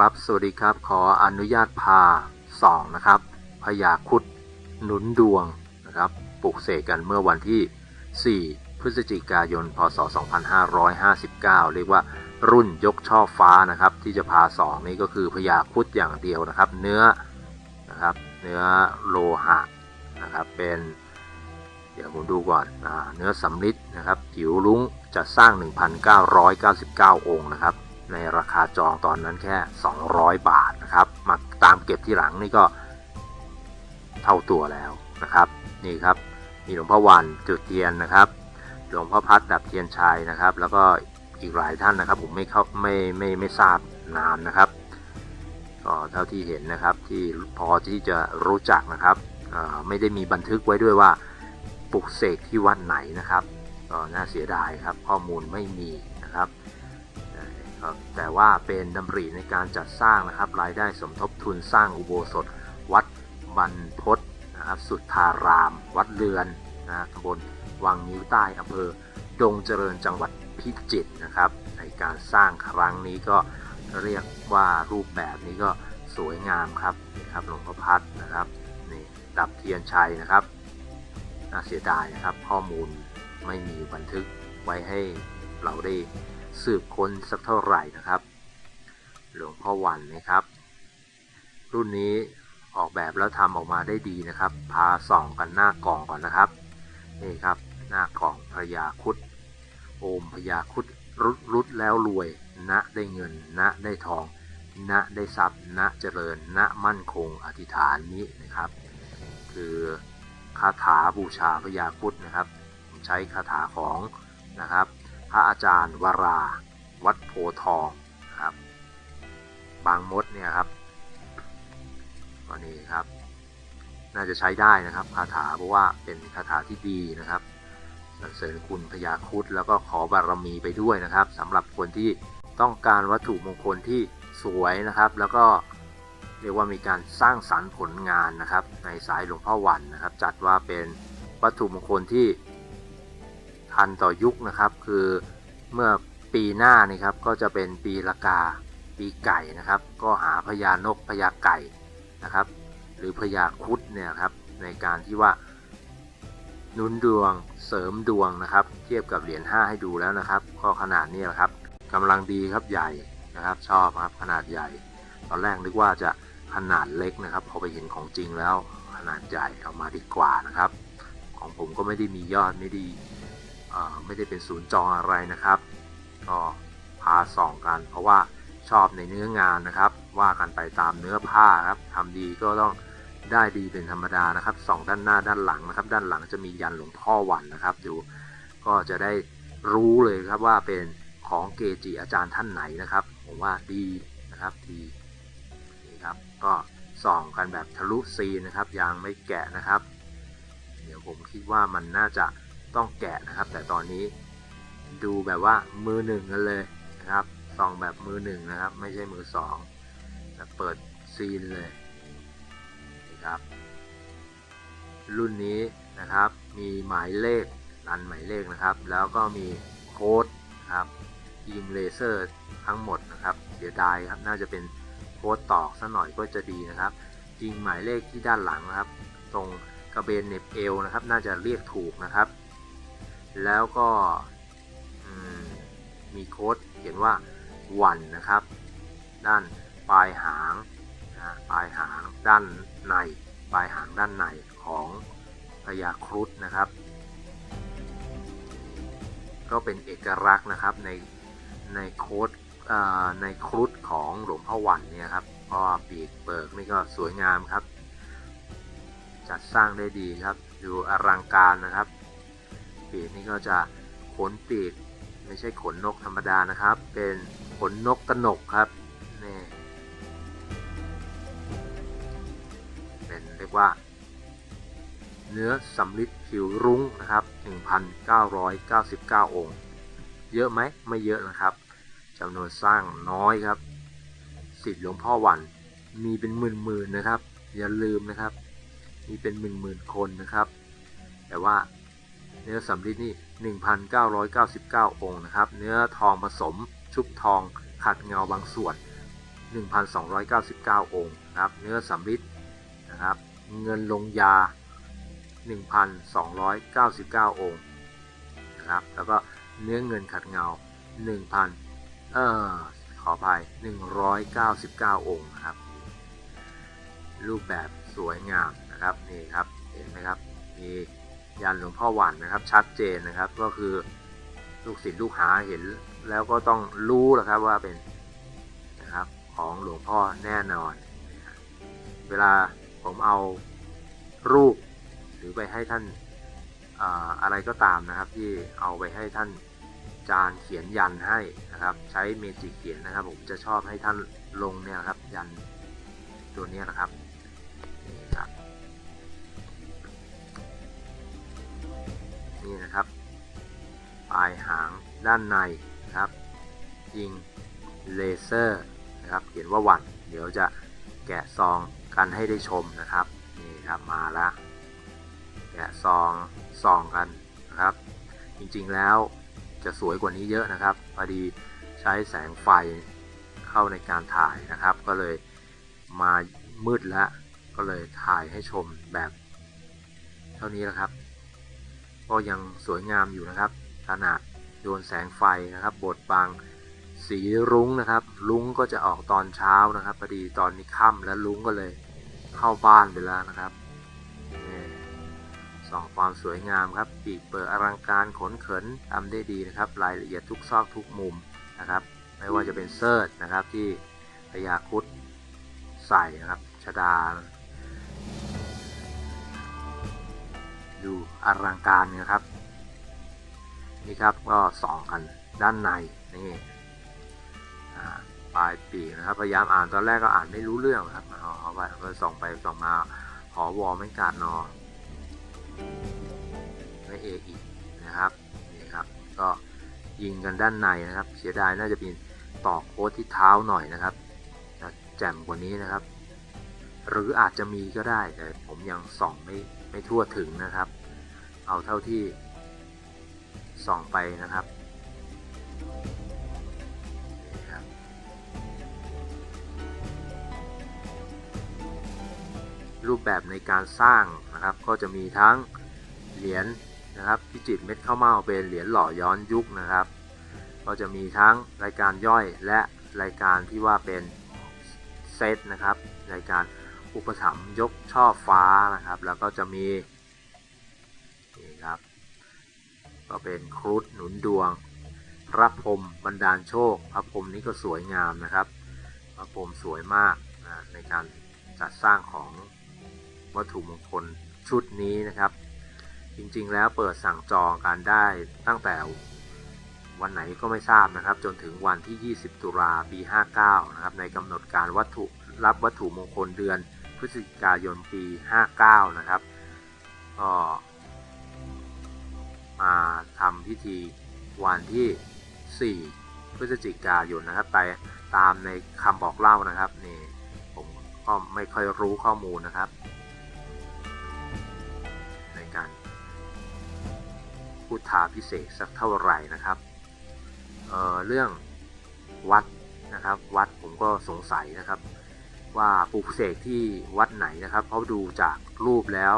ครับ สวัสดีครับ ขออนุญาตพาสองนะครับพญาคุดหนุนดวงนะครับปลุกเสกกันเมื่อวันที่ 4 พฤศจิกายน พศ 2559 เรียกว่ารุ่นยกช่อฟ้านะครับ ที่จะพาสองนี้ก็คือพญาคุดอย่างเดียวนะครับ เนื้อนะครับเนื้อโลหะนะครับเป็นเดี๋ยวผมดูก่อนอเนื้อสำลิดนะครับจิ๋วลุ้งจะสร้าง 1,999 องค์นะครับ ในราคาจองตอนนั้นแค่ 200 บาทนะครับ มาตามเก็บที่หลังนี่ก็เท่าตัวแล้วนะครับ นี่ครับ มีหลวงพ่อวันจุดเทียนนะครับ หลวงพ่อพัดดับเทียนชัยนะครับ แล้วก็อีกหลายท่านนะครับ ผมไม่เข้าไม่ไม่ไม่ทราบนามนะครับ ก็เท่าที่เห็นนะครับที่พอที่จะรู้จักนะครับไม่ได้มีบันทึกไว้ด้วยว่าปลุกเสกที่วัดไหนนะครับก็น่าเสียดายครับข้อมูลไม่มีนะครับ แต่ว่าเป็นดำริในการจัดสร้างนะครับรายได้สมทบทุนสร้างอุโบสถ วัดบรรพตนะครับสุทธาราม วัดเรือนนะตำบลวังนิ้วใต้อำเภอดงเจริญจังหวัดพิจิตรนะครับ ในการสร้างครั้งนี้ก็เรียกว่ารูปแบบนี้ก็สวยงามครับนี่ครับหลวงพ่อพัดนะครับนี่ดับเทียนชัยนะครับน่าเสียดายนะครับข้อมูลไม่มีบันทึกไว้ให้เราได้ สืบค้นสักเท่าไหร่นะครับ หลวงพ่อวันนะครับ รุ่นนี้ออกแบบแล้วทำออกมาได้ดีนะครับ พาส่องกันหน้ากล่องก่อนนะครับ นี่ครับหน้ากล่องพญาคุดโอมพญาคุดรุดรุดแล้วรวย ณได้เงิน ณได้ทอง ณได้ทรัพย์ ณเจริญ ณมั่นคงอธิษฐานนี้นะครับ คือคาถาบูชาพญาคุดนะครับ ใช้คาถาของนะครับ ระอาจารย์วรา วัดโพทองครับ บางมดเนี่ยครับก็นี่ครับ น่าจะใช้ได้นะครับคาถาเพราะว่าเป็นคาถาที่ดีนะครับสรรเสริญคุณพญาคุดแล้วก็ขอบารมีไปด้วยนะครับสำหรับคนที่ต้องการวัตถุมงคลที่สวยนะครับ แล้วก็เรียกว่ามีการสร้างสรรค์ผลงานนะครับ ในสายหลวงพ่อวันนะครับ จัดว่าเป็นวัตถุมงคลที่ทันต่อยุคนะครับ คือ เมื่อปีหน้านี่ครับก็จะเป็นปีละกา ปีไก่นะครับ ก็หาพญานกพญาไก่นะครับ หรือพญาคุดเนี่ยครับในการที่ว่านุนดวงเสริมดวงนะครับ เทียบกับเหรียญ5ให้ดูแล้วนะครับ ก็ขนาดนี้แหละครับกำลังดีครับใหญ่นะครับ ชอบครับขนาดใหญ่ ตอนแรกนึกว่าจะขนาดเล็กนะครับพอไปเห็นของจริงแล้วขนาดใหญ่เอามาดีกว่านะครับ ของผมก็ไม่ได้มียอดไม่ด้เอ่อ ไม่ได้เป็นศูนย์จองอะไรนะครับ ก็พาส่องกัน เพราะว่าชอบในเนื้องานนะครับ ว่ากันไปตามเนื้อผ้าครับทำดีก็ต้องได้ดีเป็นธรรมดานะครับส่องด้านหน้าด้านหลังนะครับ ด้านหลังจะมียันหลวงพ่อวันนะครับอยู่ก็จะได้รู้เลยครับว่าเป็นของเกจิอาจารย์ท่านไหนนะครับ ผมว่าดีนะครับดีนี่ครับก็ส่องกันแบบทะลุซีนะครับยังไม่แกะนะครับ เดี๋ยวผมคิดว่ามันน่าจะ ต้องแกะนะครับ แต่ตอนนี้ดูแบบว่ามือหนึ่งกันเลยนะครับส่องแบบมือหนึ่งนะครับ ไม่ใช่มือสองแต่เปิดซีนเลยนี่ครับ รุ่นนี้นะครับ มีหมายเลขรันหมายเลขนะครับ แล้วก็มีโค้ดนะครับยิงเลเซอร์ทั้งหมดนะครับเสียดายครับน่าจะเป็นโค้ดตอกซะหน่อยก็จะดีนะครับยิงหมายเลขที่ด้านหลังนะครับ ตรงกระเบนเน็บเอวนะครับ น่าจะเรียกถูกนะครับ แล้วก็มีโค้ดเขียนว่าวันนะครับ ด้านปลายหางนะปลายหางด้านในปลายหางด้านในของพญาครุฑนะครับ ก็เป็นเอกลักษณ์นะครับในในโค้ดในครุฑของหลวงพ่อวันเนี่ยครับก็ปีกเบิกนี่ก็สวยงามครับ จัดสร้างได้ดีครับ ดูอลังการนะครับ ปีกนี่ก็จะขนปีกไม่ใช่ขนนกธรรมดานะครับ เป็นขนนกกระหนกครับนี่เป็นเรียกว่า เนื้อสำลิดผิวรุ้งนะครับ 1,999 องค์ เยอะไหมไม่เยอะนะครับจำนวนสร้างน้อยครับสิทธิ์หลวงพ่อวันมีเป็นหมื่นๆนะครับ อย่าลืมนะครับ มีเป็นหมื่นๆคนนะครับ แต่ว่า เนื้อสำริดนี่ 1,999 องค์นะครับ เนื้อทองผสม ชุบทอง ขัดเงาบางส่วน 1,299 องค์นะครับ เนื้อสำริดนะครับ เงินลงยา 1,299 องค์นะครับ แล้วก็เนื้อเงินขัดเงา 1,000 เอ่อ ขออภัย 199 องค์นะครับ รูปแบบสวยงามนะครับ นี่ครับ เห็นไหมครับ มี ยันหลวงพ่อหวันนะครับ ชัดเจนนะครับก็คือลูกศิษย์ลูกหาเห็นแล้วก็ต้องรู้แหละครับว่าเป็นนะครับของหลวงพ่อแน่นอน เวลาผมเอารูปหรือไปให้ท่านอะไรก็ตามนะครับ ที่เอาไปให้ท่านจานเขียนยันให้นะครับ ใช้เมจิกเขียนนะครับ ผมจะชอบให้ท่านลงเนี่ยครับยันตัวเนี้ยนะครับ ด้านในนะครับยิงเลเซอร์นะครับเขียนว่าวันเดี๋ยวจะแกะซองกันให้ได้ชมนะครับนี่ครับมาล้วแกะซองซองกันนะครับ จริงๆแล้วจะสวยกว่านี้เยอะนะครับพอดีใช้แสงไฟเข้าในการถ่ายนะครับ ก็เลยมามืดแล้วก็เลยถ่ายให้ชมแบบเท่านี้แหละครับ ก็ยังสวยงามอยู่นะครับขนาด โดนแสงไฟนะครับบดบังสีรุ้งนะครับ รุ้งก็จะออกตอนเช้านะครับพอดีตอนนี้ค่ำแล้วรุ้งก็เลยเข้าบ้านไปแล้วนะครับส่องความสวยงามครับปีกเปิดอลังการขนเขินทำได้ดีนะครับ รายละเอียดทุกซอกทุกมุมนะครับ ไม่ว่าจะเป็นเซิร์ชนะครับที่พยาคุดใส่นะครับชดาดูอลังการนะครับ นี่ครับก็ส่องกันด้านในนี่ปลายปีกนะครับ พยายามอ่านตอนแรกก็อ่านไม่รู้เรื่องครับเอาเอาไปส่องไปส่องมาหอวอไม่กาดนอไม่เอกอีกนะครับนี่ครับ ก็ยิงกันด้านในนะครับ เสียดายน่าจะเป็นต่อโค้ดที่เท้าหน่อยนะครับจะแจ่มกว่านี้นะครับ หรืออาจจะมีก็ได้แต่ผมยังส่องไม่ไม่ทั่วถึงนะครับ เอาเท่าที่ ส่องไปนะครับรูปแบบในการสร้างนะครับก็จะมีทั้งเหรียญนะครับพิจิตรเม็ดข้าวเม่าเป็นเหรียญหล่อย้อนยุคนะครับ ก็จะมีทั้งรายการย่อยและรายการที่ว่าเป็นเซตนะครับ รายการอุปถัมยกช่อฟ้านะครับ แล้วก็จะมีนี่ครับ ก็เป็นครุฑหนุนดวง พระพรหมบรรดาลโชค พระพรหมนี้ก็สวยงามนะครับ พระพรหมสวยมากนะในการจัดสร้างของวัตถุมงคลชุดนี้นะครับ จริงๆแล้วเปิดสั่งจองการได้ตั้งแต่วันไหนก็ไม่ทราบนะครับ จนถึงวันที่ 20 ตุลาปี 59 นะครับ ในกำหนดการวัตถุรับวัตถุมงคลเดือนพฤศจิกายนปี 59 นะครับก็ มาทำพิธีวันที่ 4 พฤศจิกายนนะครับแต่ตามในคำบอกเล่านะครับนี่ผมก็ไม่ค่อยรู้ข้อมูลนะครับ ในการพูดทาพิเศษสักเท่าไหร่นะครับเเรื่องวัดนะครับวัดผมก็สงสัยนะครับ ว่าปลูกเสกที่วัดไหนนะครับ เพราะดูจากรูปแล้ว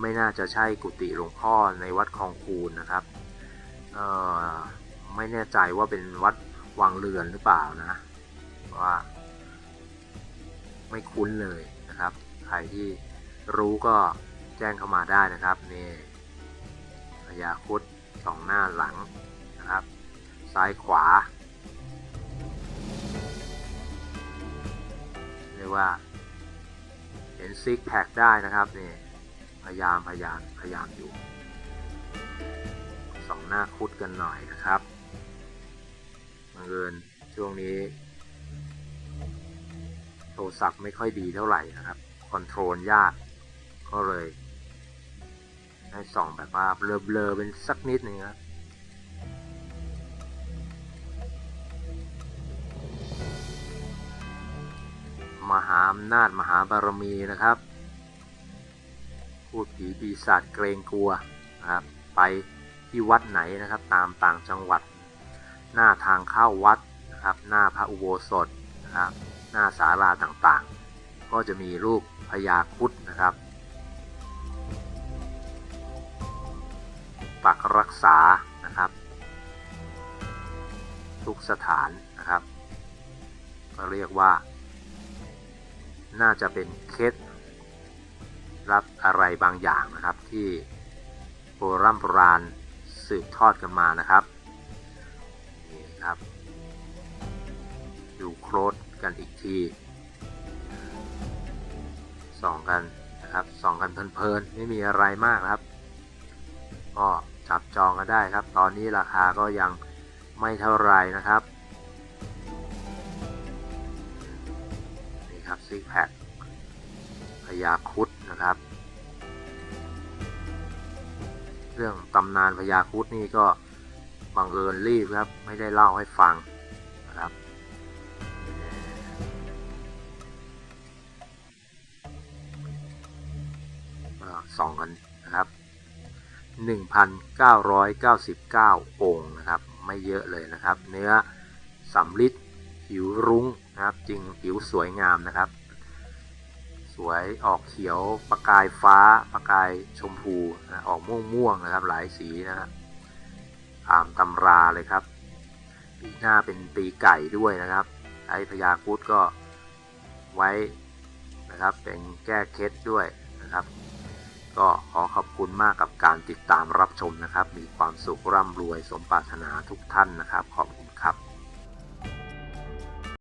ไม่น่าจะใช่กุฏิหลวงพ่อในวัดคลองคูนนะครับไม่แน่ใจว่าเป็นวัดวังเรือนหรือเปล่านะว่าไม่คุ้นเลยนะครับ ใครที่รู้ก็แจ้งเข้ามาได้นะครับนี่พญาครุดสองหน้าหลังนะครับ ซ้ายขวาเรียกว่าเห็นซิกแพคได้นะครับนี่ พยายามพยายามพยายามอยู่สองหน้าคุดกันหน่อยนะครับบังเอิญช่วงนี้ โทรศัพท์ไม่ค่อยดีเท่าไหร่นะครับ คอนโทรลยาก ก็เลย ให้ส่องแบบว่าเบลอๆเป็นสักนิดหนึ่งครับมหาอำนาจมหาบารมีนะครับ พูดผีปีศาจเกรงกลัวนะครับไปที่วัดไหนนะครับ ตามต่างจังหวัด หน้าทางเข้าวัดนะครับ หน้าพระอุโบสถนะครับ หน้าศาลาต่างๆ ก็จะมีรูปพญาคุดนะครับปักรักษานะครับ ทุกสถานนะครับ ก็เรียกว่า น่าจะเป็นเคล็ด รับอะไรบางอย่างนะครับที่โบราณโบราณสืบทอดกันมานะครับ นี่ครับ ดูโครดกันอีกทีส่องกันนะครับส่องกันเพลินๆไม่มีอะไรมากนะครับ ก็จับจองกันได้ครับ ตอนนี้ราคาก็ยังไม่เท่าไรนะครับนี่ครับซิกแพคพญาคุด นะครับ เรื่องตำนานพญาคุดนี่ก็บังเอิญรีบครับ ไม่ได้เล่าให้ฟังนะครับ ส่องกันนะครับ 1,999 องค์นะครับ ไม่เยอะเลยนะครับ เนื้อสำลิดผิวรุ้งนะครับ จริงผิวสวยงามนะครับ สวยออกเขียวประกายฟ้า ประกายชมพูนะออกม่วงม่วงๆนะครับ หลายสีนะครับตามตำราเลยครับ ปีหน้าเป็นปีไก่ด้วยนะครับไอ้พญาครุดก็ไว้นะครับเป็นแก้เคล็ดด้วยนะครับ ก็ขอขอบคุณมากกับการติดตามรับชมนะครับ มีความสุขร่ำรวยสมปรารถนาทุกท่านนะครับ ขอบคุณครับ